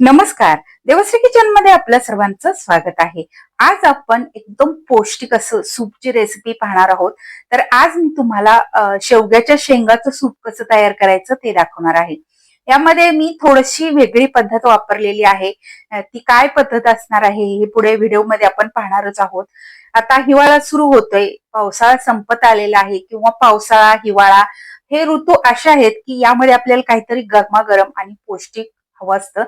नमस्कार. देवश्री किचनमध्ये आपल्या सर्वांचं स्वागत आहे. आज आपण एकदम पौष्टिक असं सूपची रेसिपी पाहणार आहोत. तर आज मी तुम्हाला शेवग्याच्या शेंगाचं सूप कसं तयार करायचं ते दाखवणार आहे. यामध्ये मी थोडीशी वेगळी पद्धत वापरलेली आहे. ती काय पद्धत असणार आहे हे पुढे व्हिडिओमध्ये आपण पाहणारच आहोत. आता हिवाळा सुरू होतोय. पावसाळा संपत आलेला आहे किंवा पावसाळा हिवाळा हे ऋतू असे आहेत की यामध्ये आपल्याला काहीतरी गरमागरम आणि पौष्टिक हवं असतं.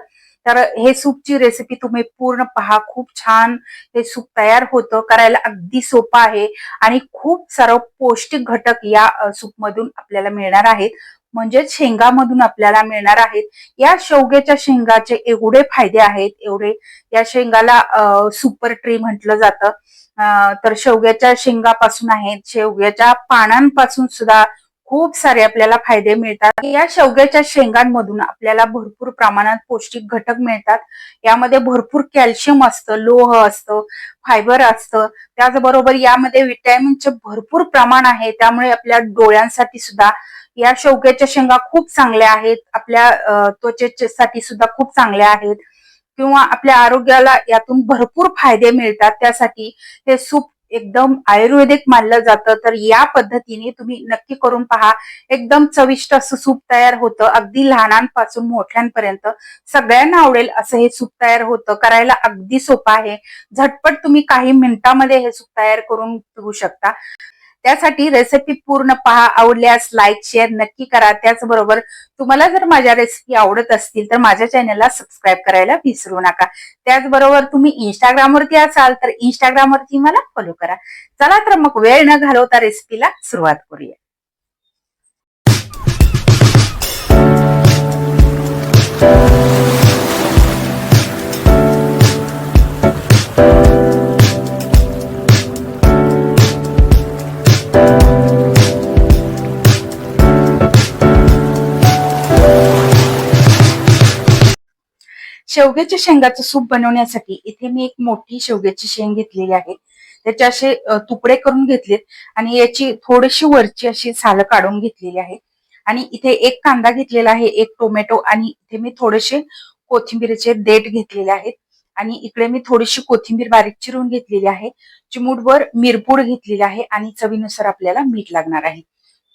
तर हे सूपची रेसिपी तुम्ही पूर्ण पहा. खूप छान हे सूप तयार होतं. करायला अगदी सोपं आहे. आणि खूप सर्व पौष्टिक घटक या सूप मधून आपल्याला मिळणार आहेत. म्हणजेच शेंगामधून आपल्याला मिळणार आहेत. या शेवग्याच्या शेंगाचे एवढे फायदे आहेत. एवढे या शेंगाला सुपर ट्री म्हटलं जातं. तर शेवग्याच्या शेंगापासून आहेत. शेवग्याच्या पानांपासून सुद्धा खूप सारे आपल्याला फायदे मिळतात. या शेवग्याच्या शेंगांमधून आपल्याला भरपूर प्रमाणात पौष्टिक घटक मिळतात. यामध्ये भरपूर कॅल्शियम असतं लोह असतं फायबर असतं. त्याचबरोबर यामध्ये विटॅमिनचे भरपूर प्रमाण आहे. त्यामुळे आपल्या डोळ्यांसाठी सुद्धा या शेवग्याच्या शेंगा खूप चांगल्या आहेत. आपल्या त्वचेसाठी सुद्धा खूप चांगल्या आहेत. किंवा आपल्या आरोग्याला यातून भरपूर फायदे मिळतात. त्यासाठी हे सूप एकदम आयुर्वेदिक मानलं जातं. तर या पद्धतीने तुम्ही नक्की करून पहा. एकदम चविष्ट असं सूप तयार होतं. अगदी लहानांपासून मोठ्यांपर्यंत सगळ्यांना आवडेल असं हे सूप तयार होतं. करायला अगदी सोपं आहे. झटपट तुम्ही काही मिनिटांमध्ये हे सूप तयार करून पिऊ शकता. त्यासाठी रेसिपी पूर्ण पहा आवडल्यास लाईक शेअर नक्की करा. त्याचबरोबर तुम्हाला जर माझ्या रेसिपी आवडत असतील तर माझ्या चॅनलला सबस्क्राईब करायला विसरू नका. त्याचबरोबर तुम्ही इंस्टाग्रामवरती असाल तर इंस्टाग्रामवरती मला फॉलो करा. चला तर मग वेळ न घालवता रेसिपीला सुरुवात करूया. शेवग्याच्या शेंगाचं सूप बनवण्यासाठी इथे मी एक मोठी शेवग्याची शेंग घेतलेली आहे. त्याचे असे तुकडे करून घेतलेत आणि याची थोडीशी वरची अशी साल काढून घेतलेली आहे. आणि इथे एक कांदा घेतलेला आहे एक टोमॅटो आणि इथे मी थोडेसे कोथिंबीरचे देठ घेतलेले आहेत. आणि इकडे मी थोडीशी कोथिंबीर बारीक चिरून घेतलेली आहे. चिमूटभर मिरपूड घेतलेली आहे आणि चवीनुसार आपल्याला मीठ लागणार आहे.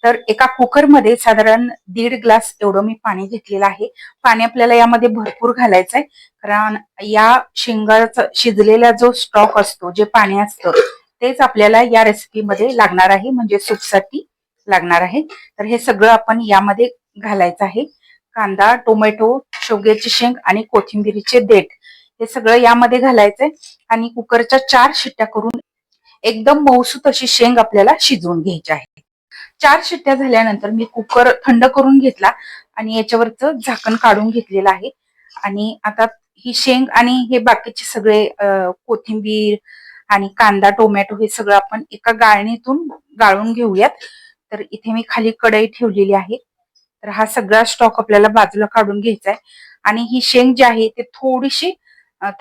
तर एका कुकरमध्ये साधारण दीड ग्लास एवढं मी पाणी घेतलेलं आहे. पाणी आपल्याला यामध्ये भरपूर घालायचं आहे कारण या शेंगाचा शिजलेला जो स्टॉक असतो जे पाणी असतं तेच आपल्याला या रेसिपीमध्ये लागणार आहे. म्हणजे सूपसाठी लागणार आहे. तर हे सगळं आपण यामध्ये घालायचं आहे. कांदा टोमॅटो शेवग्याची शेंग आणि कोथिंबिरीचे देठ हे सगळं यामध्ये घालायचंय. आणि कुकरच्या चार शिट्ट्या करून एकदम मौसूत अशी शेंग आपल्याला शिजवून घ्यायची आहे. चार शिट्ट्या झाल्यानंतर मी कुकर थंड करून घेतला आणि याच्यावरचं झाकण काढून घेतलेलं आहे. आणि आता ही शेंग आणि हे बाकीचे सगळे कोथिंबीर आणि कांदा टोमॅटो हे सगळं आपण एका गाळणीतून गाळून घेऊयात. तर इथे मी खाली कढई ठेवलेली आहे. तर हा सगळा स्टॉक आपल्याला बाजूला काढून घ्यायचा आहे आणि ही शेंग जी आहे ते थोडीशी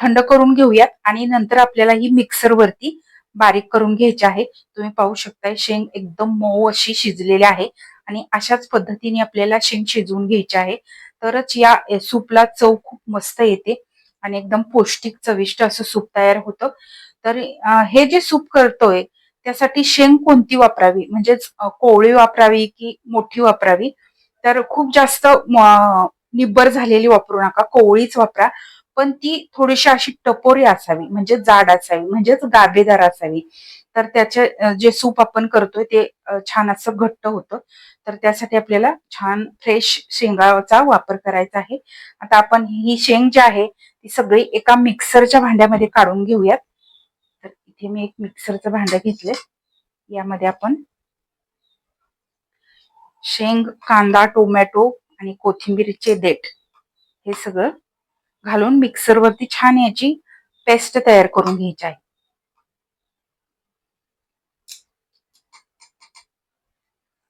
थंड करून घेऊयात. आणि नंतर आपल्याला ही मिक्सर वरती बारीक करून घ्यायचे आहे. तुम्ही पाहू शकताय शेंग एकदम मऊ अशी शिजलेली आहे आणि अशाच पद्धतीने आपल्याला शेंग शिजवून घ्यायची आहे. तरच या सूपला चव खूप मस्त येते आणि एकदम पौष्टिक चविष्ट असं सूप तयार होतं. तर हे जे सूप करतोय त्यासाठी शेंग कोणती वापरावी? म्हणजेच कोवळी वापरावी की मोठी वापरावी? तर खूप जास्त निब्बर झालेली वापरू नका. कोवळीच वापरा. पण ती थोडीशी अशी टपोरी असावी म्हणजे जाड असावी म्हणजेच गाभेदार असावी. तर त्याचे जे सूप आपण करतोय ते छान असं घट्ट होतं. तर त्यासाठी आपल्याला छान फ्रेश शेंगाचा वापर करायचा आहे. आता आपण ही शेंग जी आहे ती सगळी एका मिक्सरच्या भांड्यामध्ये काढून घेऊयात. तर इथे मी एक मिक्सरचं भांडं घेतले यामध्ये आपण शेंग कांदा टोमॅटो आणि कोथिंबीरचे देठ हे सगळं घालून मिक्सरवरती छान याची पेस्ट तयार करून घ्यायची आहे.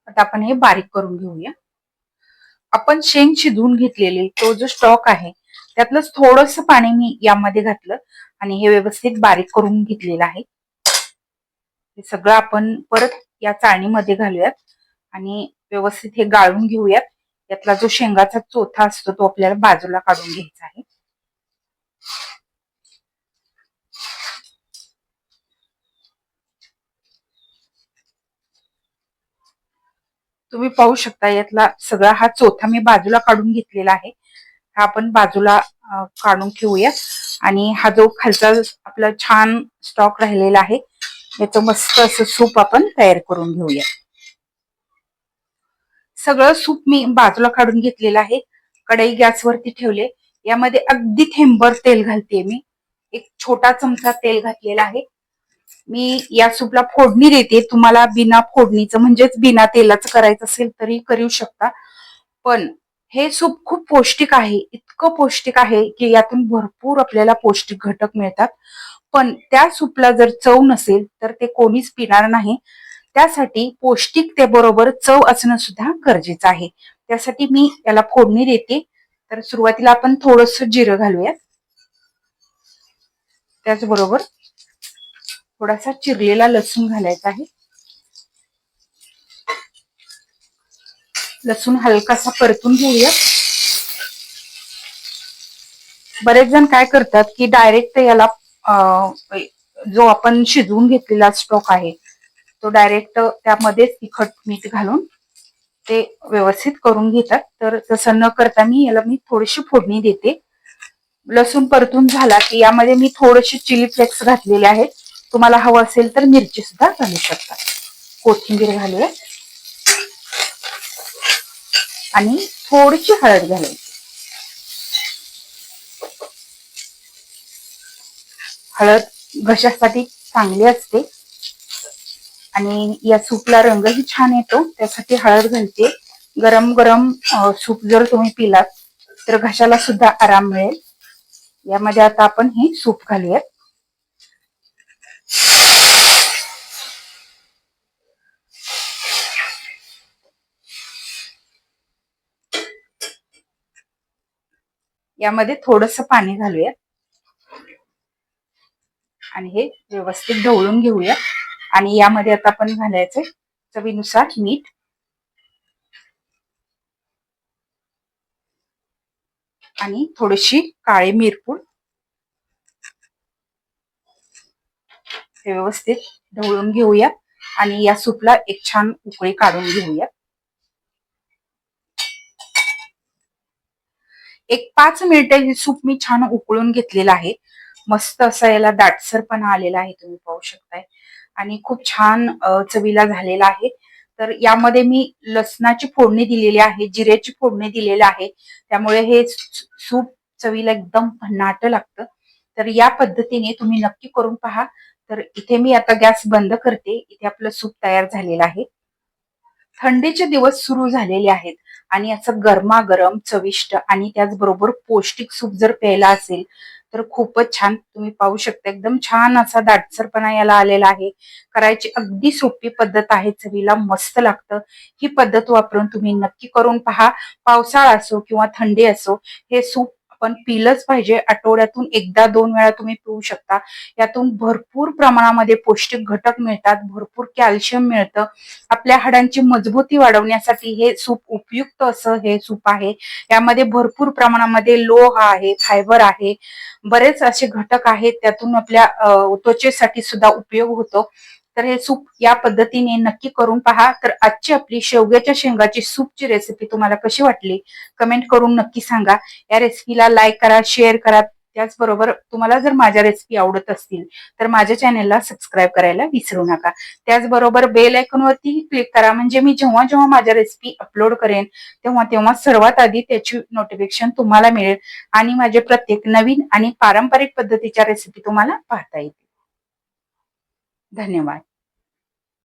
आता आपण हे बारीक करून घेऊया. आपण शेंग शिजवून घेतलेले तो जो स्टॉक आहे त्यातलंच थोडस पाणी मी यामध्ये घातलं आणि हे व्यवस्थित बारीक करून घेतलेलं आहे. हे सगळं आपण परत या चाळणीमध्ये घालूयात आणि व्यवस्थित हे गाळून घेऊयात. यातला जो शेंगाचा चोथा असतो तो आपल्याला बाजूला काढून घ्यायचा आहे. तुम्ही पाहू शकता यातला सगळा हा चोथा मी बाजूला काढून घेतलेला आहे. हा आपण बाजूला काढून ठेवूया आणि हा जो खालचा आपला छान स्टॉक राहिलेला आहे याचं मस्त असं सूप आपण तयार करून घेऊया सगळं सूप मी बाजूला काढून घेतलेलं आहे. कढई गॅसवरती ठेवले. यामध्ये अगदी थेंबर तेल घालते मी. एक छोटा चमचा तेल घातलेला आहे. मी या सूपला फोडणी देते. तुम्हाला बिना फोडणीचं म्हणजेच बिना तेलाचं करायचं असेल तरी करू शकता. पण हे सूप खूप पौष्टिक आहे. इतकं पौष्टिक आहे की यातून भरपूर आपल्याला पौष्टिक घटक मिळतात. पण त्या सूपला जर चव नसेल तर ते कोणीच पिणार नाही. त्यासाठी पौष्टिकतेबरोबर चव असणं सुद्धा गरजेचं आहे. त्यासाठी मी याला फोडणी देते. तर सुरुवातीला आपण थोडस जिरं घालूयात. त्याचबरोबर थोडासा चिरलेला लसूण घालायचा आहे. लसूण हलकासा परतून घेऊया. बरेच जण काय करतात की डायरेक्ट याला जो आपण शिजवून घेतलेला स्टॉक आहे तो डायरेक्ट त्यामध्ये तिखट मीठ घालून ते व्यवस्थित करून घेतात. तर तसं न करता मी याला मी थोडीशी फोडणी देते. लसूण परतून झाला की यामध्ये मी थोडेसे चिली फ्लेक्स घातलेले आहेत तुम्हाला हवं असेल तर मिरची सुद्धा घालू शकता. कोथिंबीर घालूया. आणि थोडीशी हळद घालायची. हळद घशासाठी चांगली असते. आणि या सूपला रंगही छान येतो. त्यासाठी हळद घालते. गरम गरम सूप जर तुम्ही पिलात तर घशाला सुद्धा आराम मिळेल. यामध्ये आता आपण हे सूप घालूयात. यामध्ये थोडस पाणी घालूया आणि हे व्यवस्थित ढवळून घेऊया आणि यामध्ये आता आपण घालायचं चवीनुसार मीठ. आणि थोडीशी काळी मिरपूड. हे व्यवस्थित ढवळून घेऊया आणि या सूपला एक छान उकळी काढून घेऊया एक पाच मिनिटं हे सूप मी छान उकळून घेतलेलं आहे. मस्त असा याला दाटसरपणा आलेला आहे तुम्ही पाहू शकताय. आणि खूप छान चवीला झालेला आहे. तर यामध्ये मी लसणाची फोडणी दिलेली आहे जिऱ्याची फोडणी दिलेली आहे. त्यामुळे हे सूप चवीला एकदम भन्नाट लागतं. तर या पद्धतीने तुम्ही नक्की करून पहा. तर इथे मी आता गॅस बंद करते. इथे आपलं सूप तयार झालेलं आहे. थंडीचे दिवस सुरू झालेले आहेत. आणि असं गरमागरम चविष्ट आणि त्याचबरोबर पौष्टिक सूप जर प्यायला असेल तर खूपच छान तुम्ही पाहू शकता. एकदम छान असा दाटसरपणा याला आलेला आहे. करायची अगदी सोपी पद्धत आहे. चवीला मस्त लागतं. ही पद्धत वापरून तुम्ही नक्की करून पहा. पावसाळा असो किंवा थंडी असो हे सूप आपण पिलंच पाहिजे. आठवड्यातून एकदा दोन वेळा तुम्ही पिऊ शकता. यातून भरपूर प्रमाणामध्ये पौष्टिक घटक मिळतात. भरपूर कॅल्शियम मिळतं. आपल्या हाडांची मजबूती वाढवण्यासाठी हे सूप उपयुक्त असं हे सूप आहे. यामध्ये भरपूर प्रमाणामध्ये लोह आहे फायबर आहे. बरेच असे घटक आहेत. त्यातून आपल्या त्वचेसाठी सुद्धा उपयोग होतो. तर हे सूप या पद्धतीने नक्की करून पहा. तर आजची आपली शेवग्याच्या शेंगाची सूपची रेसिपी तुम्हाला कशी वाटली? कमेंट करून नक्की सांगा. या रेसिपीला लाईक करा शेअर करा. त्याचबरोबर तुम्हाला जर माझ्या रेसिपी आवडत असतील तर माझ्या चॅनेलला सबस्क्राईब करायला विसरू नका. त्याचबरोबर बेल आयकॉनवरती क्लिक करा. म्हणजे मी जेव्हा जेव्हा माझ्या रेसिपी अपलोड करेन तेव्हा तेव्हा सर्वात आधी त्याची नोटिफिकेशन तुम्हाला मिळेल. आणि माझे प्रत्येक नवीन आणि पारंपरिक पद्धतीच्या रेसिपी तुम्हाला पाहता येतील. धन्यवाद.